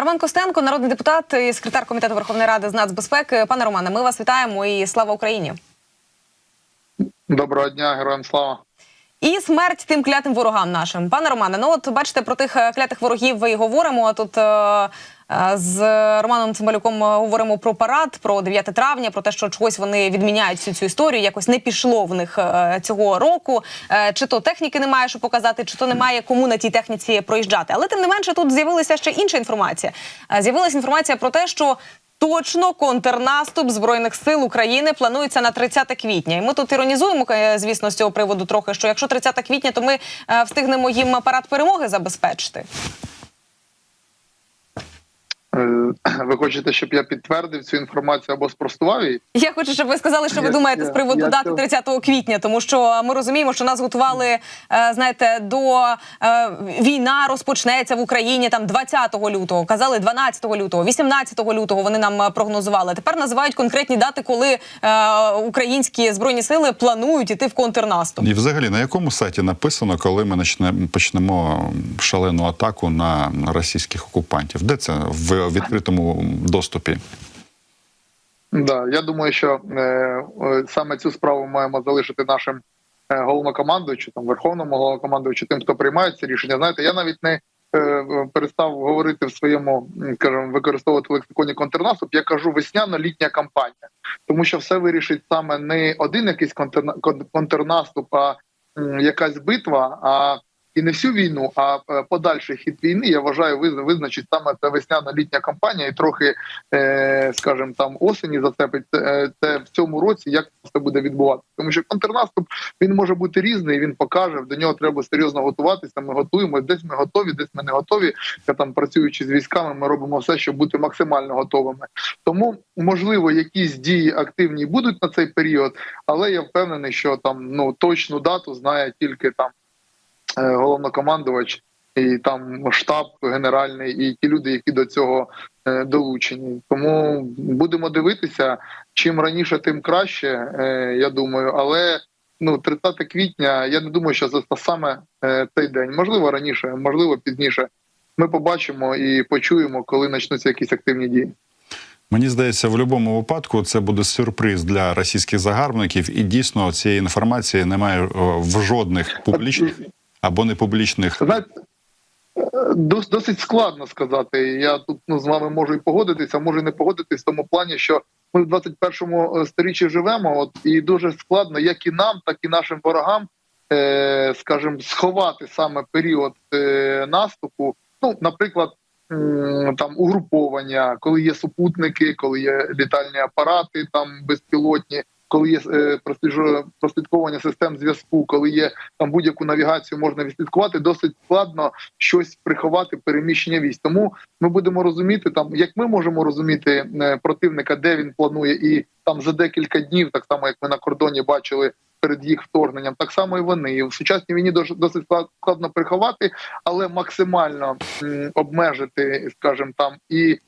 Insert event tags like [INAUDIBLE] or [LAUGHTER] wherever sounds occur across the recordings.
Роман Костенко, народний депутат і секретар комітету Верховної Ради з нацбезпеки. Пане Романе, ми вас вітаємо і слава Україні. Доброго дня, героям слава. І смерть тим клятим ворогам нашим. Пане Романе, ну от бачите, про тих е, клятих ворогів і говоримо. Тут е, е, з Романом Цимбалюком говоримо про парад, про 9 травня, про те, що чогось вони відміняють всю цю історію. Якось не пішло в них е, цього року. Е, чи то техніки немає, що показати, чи то немає кому на тій техніці проїжджати. Але тим не менше, тут з'явилася ще інша інформація. Е, З'явилася інформація про те, що Точно контрнаступ збройних сил України планується на 30 квітня. І ми тут іронізуємо, е, звісно, з цього приводу трохи. Що якщо 30 квітня, то ми е, встигнемо їм парад перемоги забезпечити. Е, [CLEARS THROAT] Ви хочете, щоб я підтвердив цю інформацію або спростував її? Я хочу, щоб ви сказали, що ви Я- думаєте з приводу я дати цього- 30 квітня, тому що ми розуміємо, що нас готували, е, знаєте, до е, війна розпочнеться в Україні там 20 лютого. Казали 12 лютого, 18 лютого. Вони нам прогнозували. Тепер називають конкретні дати, коли українські збройні сили планують іти в контрнаступ. І взагалі на якому сайті написано, коли ми почнемо шалену атаку на російських окупантів? Де це в відкритому доступі? Да, я думаю, що е, е, саме цю справу маємо залишити нашим е, головнокомандуючим, там верховному головнокомандуючу, тим, хто приймає ці рішення. Знаєте, я навіть не е, перестав говорити в своєму, м, скажімо, використовувати в лексиконі контрнаступ. Я кажу весняно-літня кампанія, тому що все вирішить саме не один якийсь контрна-контрнаступ, а якась битва. а і не всю війну, а е, подальший хід війни, я вважаю, виз- визначить саме ця весняно-літня кампанія, і трохи, е, скажімо, там осені зацепить е, це в цьому році, як це буде відбуватися. Тому що контрнаступ він може бути різний. Він покаже до нього треба серйозно готуватися. Ми готуємо десь ми готові, десь ми не готові. Я там працюючи з військами, ми робимо все, щоб бути максимально готовими. Тому можливо, якісь дії активні будуть на цей період, але я впевнений, що там ну точну дату знає тільки там головнокомандувач і там штаб генеральний, і ті люди, які до цього е, долучені. Тому будемо дивитися. Чим раніше, тим краще. е, Я думаю, але ну 30 квітня. Я не думаю, що це саме е, цей день. Можливо, раніше, можливо, пізніше. Ми побачимо і почуємо, коли почнуться якісь активні дії. Мені здається, в будь-якому випадку це буде сюрприз для російських загарбників, і дійсно цієї інформації немає е, в жодних публічних або непублічних. Знаєте, е, досить складно сказати. Я тут ну, з вами можу і погодитися, можу і не погодитись в тому плані, що ми в 21-му сторіччі живемо, от і дуже складно, як і нам, так і нашим ворогам, е, скажімо, сховати саме період е, наступу. Ну, наприклад, там угруповання, коли є супутники, коли є літальні апарати, там безпілотні. Коли є е, прослідковування систем зв'язку, коли є там будь-яку навігацію можна відслідкувати, досить складно щось приховати переміщення військ. Тому ми будемо розуміти там, як ми можемо розуміти е, противника, де він планує, і там за декілька днів, так само як ми на кордоні бачили перед їх вторгненням, так само і вони. В сучасній війні дос- досить складно приховати, але максимально обмежити, скажімо, там і.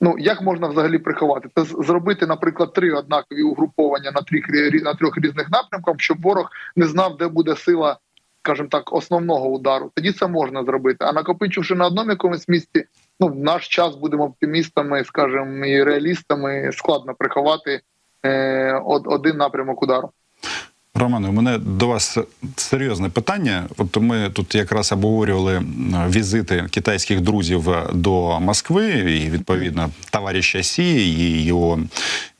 Ну як можна взагалі приховати? Це зробити, наприклад, три однакові угруповання на трьох на трьох різних напрямках, щоб ворог не знав, де буде сила, скажімо так, основного удару. Тоді це можна зробити. А накопичивши на одному якомусь місці, ну в наш час будемо оптимістами, скажімо, і реалістами. Складно приховати е, од- один напрямок удару. Романе, у мене до вас серйозне питання. От ми тут якраз обговорювали візити китайських друзів до Москви, і відповідно товариша Сі і його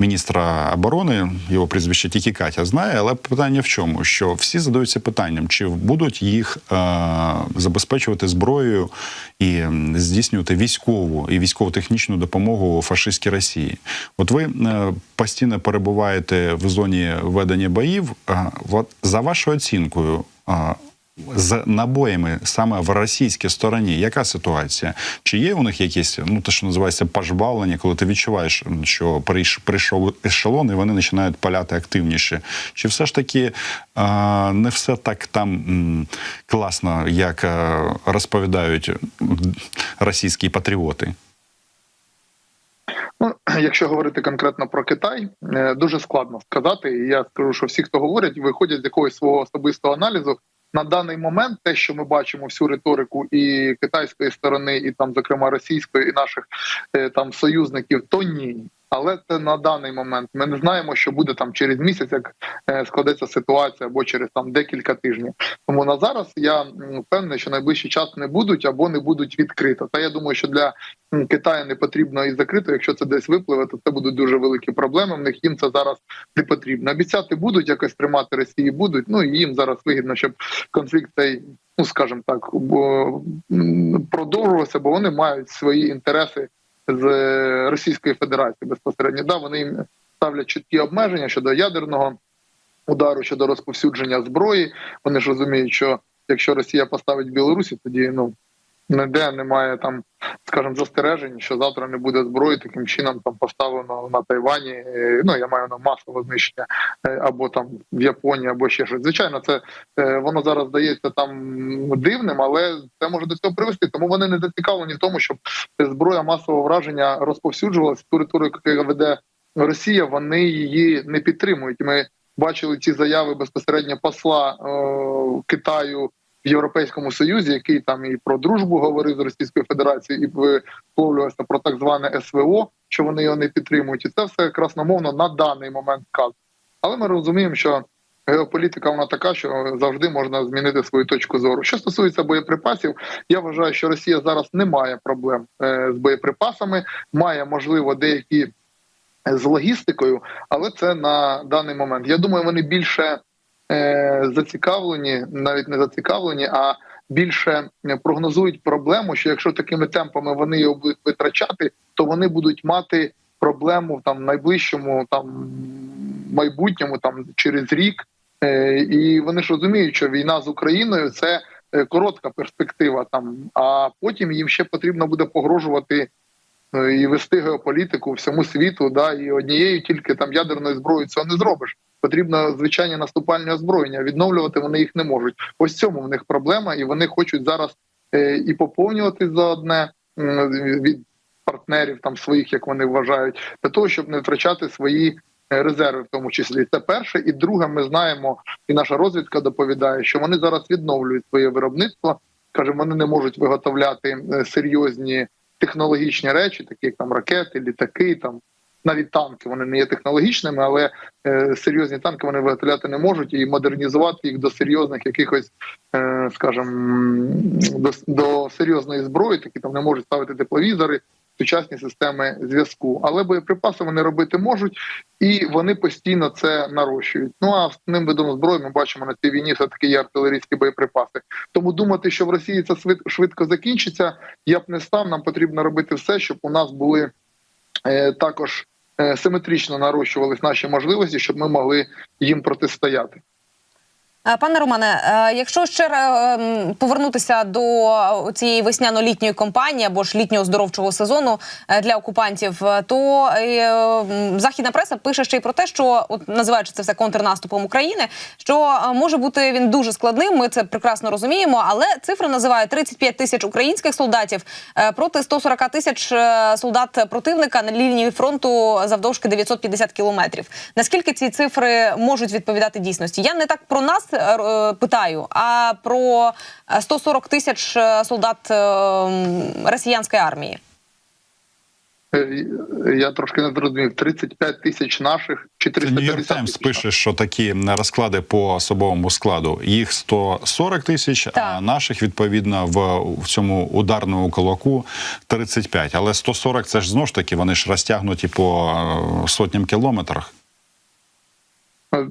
міністра оборони, його прізвище тільки Катя знає. Але питання в чому? Що всі задаються питанням, чи будуть їх е, забезпечувати зброєю і здійснювати військову і військово-технічну допомогу фашистській Росії. От ви е, постійно перебуваєте в зоні ведення боїв. Е, От за вашою оцінкою. е, З набоями саме в російській стороні, яка ситуація? Чи є у них якісь, ну те, що називається пожбавлення, коли ти відчуваєш, що прийш- прийшов ешелон, і вони починають паляти активніше? Чи все ж таки е, не все так там класно, як е, розповідають російські патріоти? Ну, [CLEARS THROAT] якщо говорити конкретно про Китай, е, дуже складно сказати. І я скажу, що всі, хто говорять, виходять з якогось свого особистого аналізу. на даний момент те, що ми бачимо всю риторику і китайської сторони, і там, зокрема, російської, і наших е, там союзників, то ні. Але це на даний момент. Ми не знаємо, що буде там через місяць, як е, складеться ситуація, або через там декілька тижнів. Тому на зараз я впевнений, що найближчий час не будуть або не будуть відкрито. Та я думаю, що для Китаю не потрібно і закрито. Якщо це десь випливе, то це будуть дуже великі проблеми. В них їм це зараз не потрібно. Обіцяти будуть якось тримати Росії будуть. Ну і їм зараз вигідно, щоб конфлікт цей, ну скажімо так, продовжувався, бо вони мають свої інтереси з Російської Федерації безпосередньо. Да, вони їм ставлять чіткі обмеження щодо ядерного удару, щодо розповсюдження зброї. Вони ж розуміють, що якщо Росія поставить Білорусі, тоді ну ніде немає там, скажімо, застережень, що завтра не буде зброї, таким чином там поставлено на Тайвані. е, Ну я маю на масове знищення е, або там в Японії, або ще щось. Звичайно, це е, воно зараз здається там дивним, але це може до цього привести. Тому вони не зацікавлені в тому, щоб зброя масового враження розповсюджувалася ту яка веде Росія. Вони її не підтримують. Ми бачили ці заяви безпосередньо посла е, Китаю Європейському Союзі, який там і про дружбу говорив з Російською Федерацією, і висловлювався про так зване СВО, що вони його не підтримують, і це все красномовно на даний момент вказано. Але ми розуміємо, що геополітика вона така, що завжди можна змінити свою точку зору. Що стосується боєприпасів, я вважаю, що Росія зараз не має проблем е, з боєприпасами, має можливо деякі з логістикою, але це на даний момент. Я думаю, вони більше зацікавлені, навіть не зацікавлені, а більше прогнозують проблему, що якщо такими темпами вони його будуть витрачати, то вони будуть мати проблему в там найближчому там майбутньому, там через рік. Е, і вони ж розуміють, що війна з Україною це е, коротка перспектива, там а потім їм ще потрібно буде погрожувати е, і вести геополітику всьому світу. Да, і однією тільки там ядерною зброєю цього не зробиш. Потрібно звичайні наступальні озброєння. Відновлювати вони їх не можуть. Ось цьому в них проблема, і вони хочуть зараз е, і поповнювати за одне від партнерів там своїх, як вони вважають, для того, щоб не втрачати свої е, резерви, в тому числі. Це перше. І друге, ми знаємо, і наша розвідка доповідає, що вони зараз відновлюють своє виробництво. каже, вони не можуть виготовляти е, серйозні технологічні речі, такі як там ракети, літаки, там навіть танки. Вони не є технологічними, але е, серйозні танки вони виготовляти не можуть і модернізувати їх до серйозних якихось, е, скажімо, до, до серйозної зброї, такі там не можуть ставити тепловізори. Сучасні системи зв'язку, але боєприпаси вони робити можуть, і вони постійно це нарощують. Ну а основним видом зброї ми бачимо на цій війні все таки є артилерійські боєприпаси. Тому думати, що в Росії це швидко закінчиться, я б не став. Нам потрібно робити все, щоб у нас були також е, симетрично нарощувались наші можливості, щоб ми могли їм протистояти. Е, Пане Романе, е, якщо ще е, повернутися до цієї весняно-літньої кампанії або ж літнього здоровчого сезону для окупантів, то західна преса пише ще й про те, що от називаючи це все контрнаступом України, що може бути він дуже складним. Ми це прекрасно розуміємо, але цифри називають 35 тисяч українських солдатів проти 140 тисяч солдат противника на лінії фронту завдовжки 950 кілометрів. Наскільки ці цифри можуть відповідати дійсності? Я не так про нас питаю, а про е, 140 тисяч е, солдат е, росіянської армії. Е, Я трошки не зрозумів: 35 тисяч наших чи Це Нью-Йорк 350 Таймс пише, що такі розклади по особовому складу. Їх 140 тисяч, а наших відповідно в, в цьому ударному кулаку 35. Але 140 це ж знову ж таки, вони ж розтягнуті по е, сотням кілометрах. Е,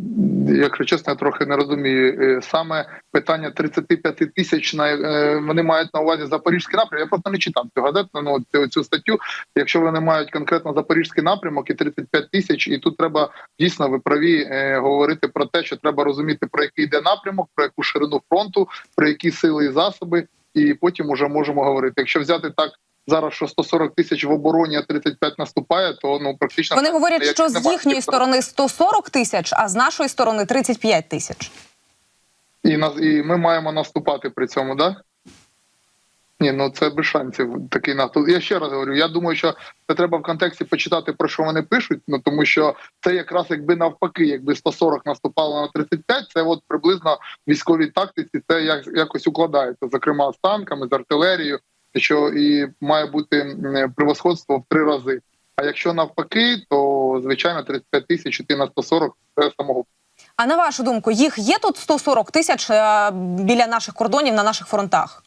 Якщо чесно, я трохи не розумію. Е, Саме питання 35 тисяч на е, вони мають на увазі запорізький напрямок. Я просто не читав цю газету. Ну цю, цю статтю. Якщо вони мають конкретно запорізький напрямок і 35 тисяч, і тут треба дійсно ви праві е, говорити про те, що треба розуміти про який йде напрямок, про яку ширину фронту, про які сили і засоби, і потім уже можемо говорити. Якщо взяти так. Зараз що 140 тисяч в обороні, а 35 наступає, то ну практично Вони говорять, що з їхньої сторони 140 тисяч, а з нашої сторони 35 тисяч. і нас і ми маємо наступати при цьому, да? Ні, ну це без шансів. Такий наступ. Я ще раз говорю. Я думаю, що це треба в контексті почитати про що вони пишуть. Ну тому що це якраз якби навпаки, якби 140 наступало на 35, це от приблизно військовій тактиці це як якось укладається, зокрема з танками, з артилерією, що і має бути превосходство в три рази. А якщо навпаки, то звичайно 35 тисяч іти на 140 – це самого А на вашу думку, їх є тут 140 тисяч е, біля наших кордонів на наших фронтах?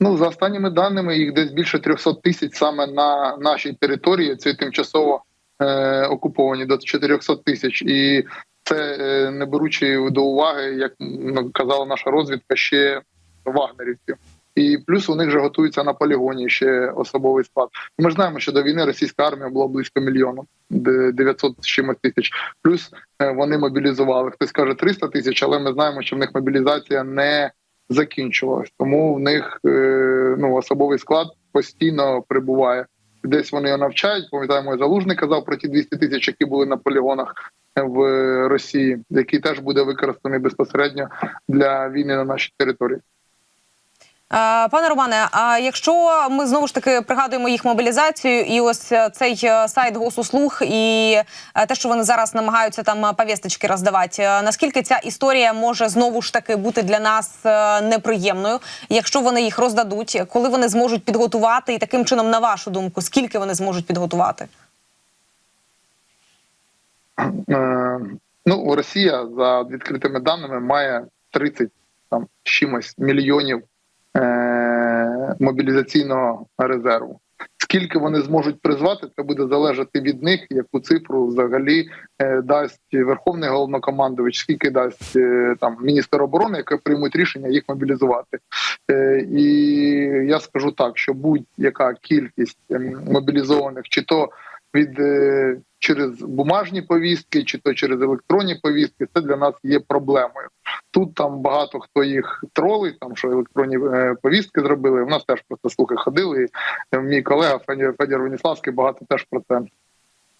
Ну за останніми даними, їх десь більше 300 тисяч саме на нашій території. Це тимчасово е, окуповані до 400 тисяч, і це е, не беручи до уваги, як ну, казала наша розвідка, ще вагнерівців. І плюс у них вже готуються на полігоні ще особовий склад. Ми ж знаємо, що до війни російська армія була близько мільйона, де 900 з чимось тисяч. Плюс е, вони мобілізували. Хтось каже 300 тисяч, але ми знаємо, що в них мобілізація не закінчувалась. Тому в них е, ну особовий склад постійно прибуває. Десь вони навчають. Пам'ятаємо, залужний казав про ті 200 тисяч, які були на полігонах в Росії, який теж буде використаний безпосередньо для війни на нашій території. Е, Пане Романе, а якщо ми знову ж таки пригадуємо їх мобілізацію, і ось е, цей е, сайт Госуслуг, і те, що вони зараз намагаються там повісточки роздавати, наскільки ця історія може знову ж таки бути для нас неприємною, якщо вони їх роздадуть, коли вони зможуть підготувати, і таким чином, на вашу думку, скільки вони зможуть підготувати? Ну Росія за відкритими даними має 30 там чимось мільйонів е, мобілізаційного резерву. Скільки вони зможуть призвати, це буде залежати від них, яку цифру взагалі е, дасть Верховний головнокомандувач, скільки дасть е, там міністр оборони, яке приймуть рішення їх мобілізувати. І я скажу так, що будь-яка кількість ем, мобілізованих, чи то від через бумажні повістки, чи то через електронні повістки, це для нас є проблемою. Тут там багато хто їх тролить, там що електронні е, повістки зробили. У нас теж просто слухи ходили. Мій колега Федір, Веніславський багато теж про це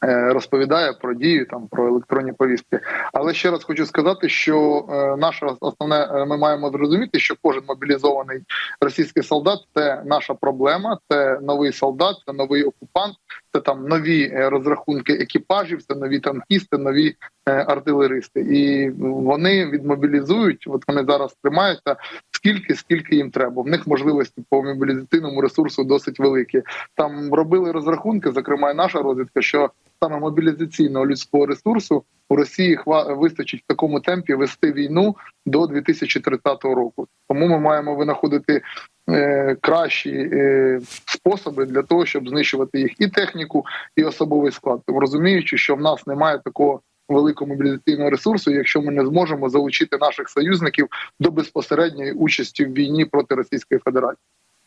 розповідає про дію там про електронні повістки. Але ще раз хочу сказати, що е, наше основне е, ми маємо зрозуміти, що кожен мобілізований російський солдат це наша проблема, це новий солдат, це новий окупант, це там нові е, розрахунки екіпажів, це нові танкісти, нові е, артилеристи. І вони відмобілізують. От вони зараз тримаються скільки, скільки їм треба. В них можливості по мобілізаційному ресурсу досить великі. Там робили розрахунки, зокрема і наша розвідка, що саме мобілізаційного людського ресурсу у Росії хва- вистачить в такому темпі вести війну до 2030 року. Тому ми маємо винаходити е, кращі е, способи для того, щоб знищувати їх і техніку, і особовий склад. Тому розуміючи, що в нас немає такого. Великого мобілізаційного ресурсу, якщо ми не зможемо залучити наших союзників до безпосередньої участі в війні проти Російської Федерації.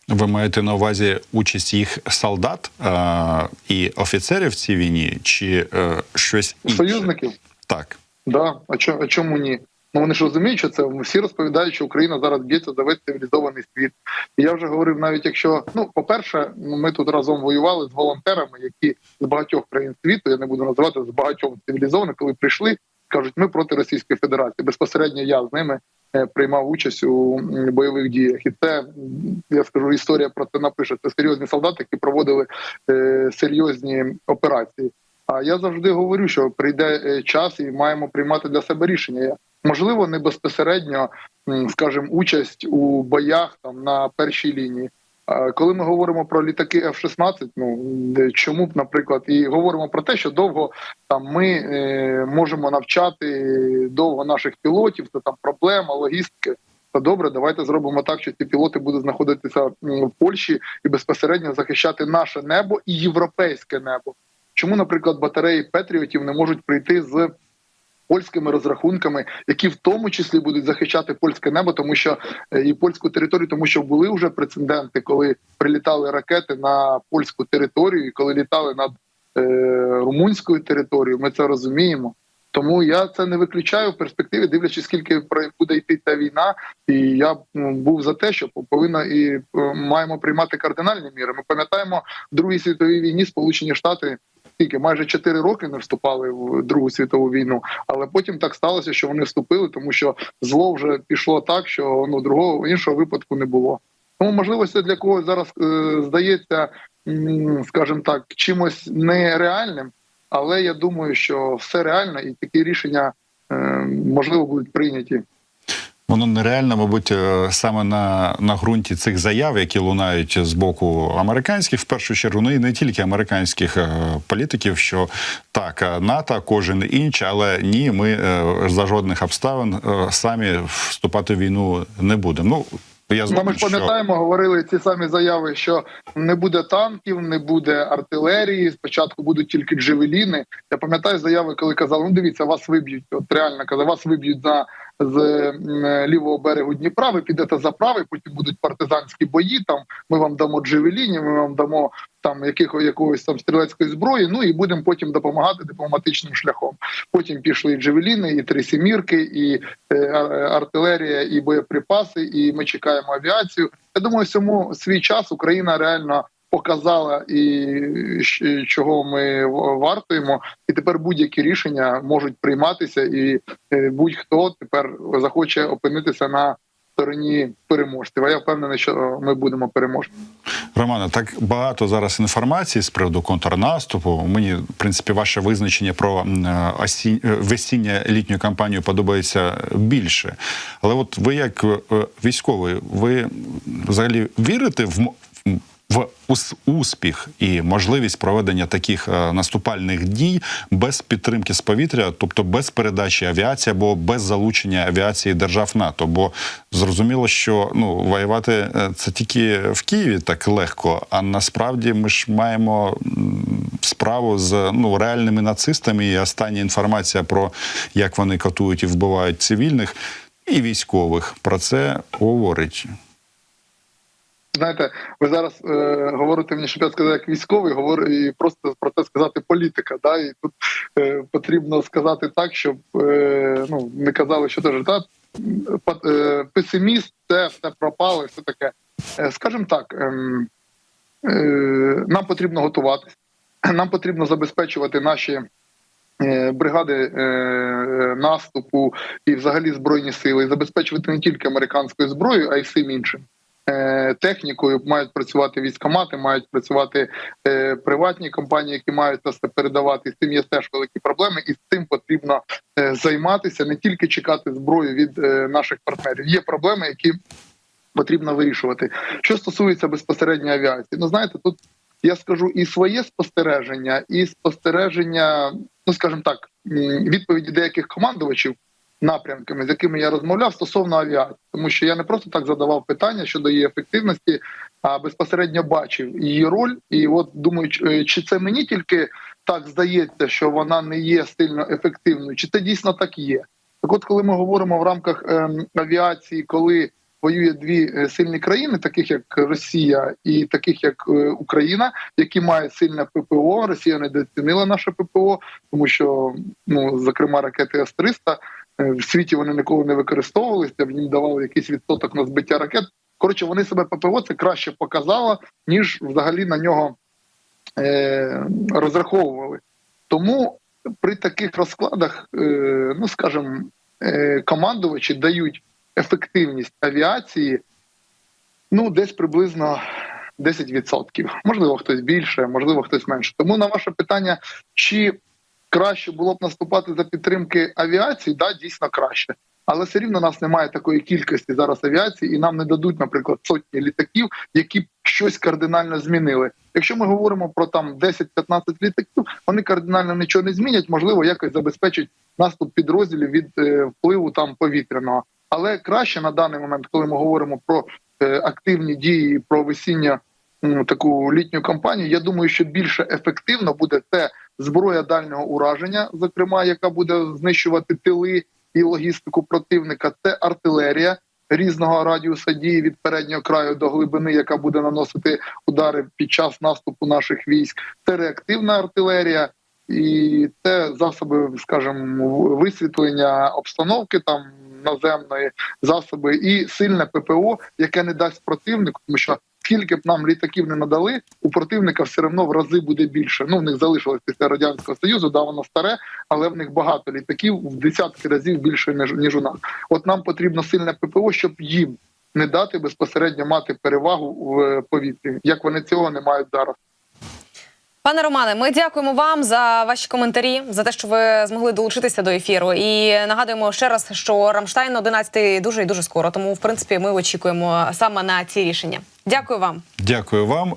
Ви маєте на увазі участь їх солдат е- і офіцерів в цій війні, чи е- щось інше? Союзників Так. Да, а чо- а чому ні? Ну вони ж розуміють, що це всі розповідають, що Україна зараз б'ється за весь цивілізований світ. І я вже говорив, навіть якщо ну, по-перше, ну, ми тут разом воювали з волонтерами, які з багатьох країн світу, я не буду називати з багатьох цивілізованих, коли прийшли, кажуть, ми проти Російської Федерації. Безпосередньо я з ними е, приймав участь у бойових діях, і це я скажу, історія про це напише. Це серйозні солдати, які проводили е, серйозні операції. А я завжди говорю, що прийде е, час і маємо приймати для себе рішення. Можливо, не безпосередньо, скажімо, участь у боях там на першій лінії. Коли ми говоримо про літаки F-16, ну чому б, наприклад, і говоримо про те, що довго там ми е, можемо навчати довго наших пілотів, це там проблема, логістики. Та добре, давайте зробимо так, що ці пілоти будуть знаходитися в Польщі і безпосередньо захищати наше небо і європейське небо. Чому, наприклад, батареї Петріотів не можуть прийти з польськими розрахунками, які в тому числі будуть захищати польське небо, тому що е, і польську територію, тому що були вже прецеденти, коли прилітали ракети на польську територію, і коли літали над е, румунською територією. Ми це розуміємо. Тому я це не виключаю в перспективі, дивлячись, скільки буде йти ця війна, і я був за те, що повинна і маємо приймати кардинальні міри. Ми пам'ятаємо в Другій світовій війні Сполучені Штати скільки майже 4 роки не вступали в Другу світову війну, але потім так сталося, що вони вступили, тому що зло вже пішло так, що ну другого іншого випадку не було. Тому можливо, це для когось зараз е, здається, скажімо так, чимось нереальним, але я думаю, що все реально, і такі рішення е, можливо будуть прийняті. Воно нереально, мабуть, е, саме на, на ґрунті цих заяв, які лунають з боку американських, в першу чергу, ну і не тільки американських е, політиків, що так, е, НАТО, кожен інший, але ні, ми за жодних обставин самі вступати в війну не будемо. Ну я Ну, згоден, ми ж що пам'ятаємо, говорили ці самі заяви, що не буде танків, не буде артилерії. Спочатку будуть тільки джевеліни. Я пам'ятаю заяви, коли казали, ну дивіться, вас виб'ють. От реально казали, вас виб'ють за з лівого берегу Дніпра. Ви підете за правий, потім будуть партизанські бої. Там ми вам дамо джевелінів, ми вам дамо там яких, якогось там стрілецької зброї. Ну і будемо потім допомагати дипломатичним шляхом. Потім пішли і джевеліни, і три сімірки, і е, артилерія, і боєприпаси. І ми чекаємо авіацію. Я думаю, всьому свій час Україна реально показала і чого ми вартуємо, і тепер будь-які рішення можуть прийматися, і е, будь-хто тепер захоче опинитися на стороні переможців. А я впевнений, що ми будемо переможці. Романе, так багато зараз інформації з приводу контрнаступу. Мені, в принципі, ваше визначення про е, е, весіння літню кампанію подобається більше. Але от ви, як військовий, ви взагалі вірите в в успіх і можливість проведення таких е, наступальних дій без підтримки з повітря, тобто без передачі авіації або без залучення авіації держав НАТО. Бо зрозуміло, що ну воювати е, це тільки в Києві так легко. А насправді ми ж маємо справу з ну реальними нацистами. І остання інформація про як вони катують і вбивають цивільних і військових про це говорить. Знаєте, ви зараз е, говорите мені, щоб я сказав як військовий, говорю і просто про це сказати політика. Да? І тут е, потрібно сказати так, щоб е, ну не казали, що теж та е, песиміст, це все пропало, і все таке. Е, скажімо так, ем, е, нам потрібно готуватися, [CLEARS THROAT] нам потрібно забезпечувати наші. е, Бригади е, наступу і взагалі збройні сили забезпечувати не тільки американською зброєю, а й всім іншим е, технікою мають працювати військомати, мають працювати е, приватні компанії, які мають все передавати. З цим є теж великі проблеми, і з цим потрібно е, займатися, не тільки чекати зброю від е, наших партнерів. Є проблеми, які потрібно вирішувати. Що стосується безпосередньо авіації, ну знаєте, тут я скажу і своє спостереження, і спостереження, ну скажімо так, відповіді деяких командувачів напрямками, з якими я розмовляв стосовно авіації, тому що я не просто так задавав питання щодо її ефективності, а безпосередньо бачив її роль. І от думаю, чи- е, це мені тільки так здається, що вона не є сильно ефективною, чи це дійсно так є? Так, от, коли ми говоримо в рамках ем, авіації, коли воює дві е, сильні країни, таких як Росія і таких як е, Україна, які мають сильне ППО. Росія недооцінила наше ППО, тому що ну зокрема ракети С-300 е, в світі вони ніколи не використовувалися, їм давали якийсь відсоток на збиття ракет. Коротше, вони себе ППО це краще показало, ніж взагалі на нього е, розраховували. Тому при таких розкладах, е, ну скажімо, е, командувачі дають ефективність авіації ну десь приблизно 10%. Можливо, хтось більше, можливо, хтось менше. Тому на ваше питання, чи краще було б наступати за підтримки авіації, да, дійсно краще. Але все рівно нас немає такої кількості зараз авіації, і нам не дадуть, наприклад, сотні літаків, які б щось кардинально змінили. Якщо ми говоримо про там 10-15 літаків, вони кардинально нічого не змінять, можливо, якось забезпечать наступ підрозділів від е, впливу там повітряного. Але краще на даний момент, коли ми говоримо про е, активні дії, про весіння таку літню кампанію, я думаю, що більше ефективно буде це зброя дальнього ураження, зокрема, яка буде знищувати тили і логістику противника. Це артилерія різного радіуса дії від переднього краю до глибини, яка буде наносити удари під час наступу наших військ. Це реактивна артилерія. І це засоби, скажімо, висвітлення обстановки там наземної засоби і сильне ППО, яке не дасть противнику, тому що скільки б нам літаків не надали, у противника все одно в рази буде більше. Ну в них залишилось після радянського союзу, да воно старе, але в них багато літаків в десятки разів більше ніж ніж у нас. От нам потрібно сильне ППО, щоб їм не дати безпосередньо мати перевагу в повітрі, як вони цього не мають зараз. Пане Романе, ми дякуємо вам за ваші коментарі, за те, що ви змогли долучитися до ефіру. І нагадуємо ще раз, що Рамштайн 11 дуже і дуже скоро. Тому, в принципі, ми очікуємо саме на ці рішення. Дякую вам. Дякую вам.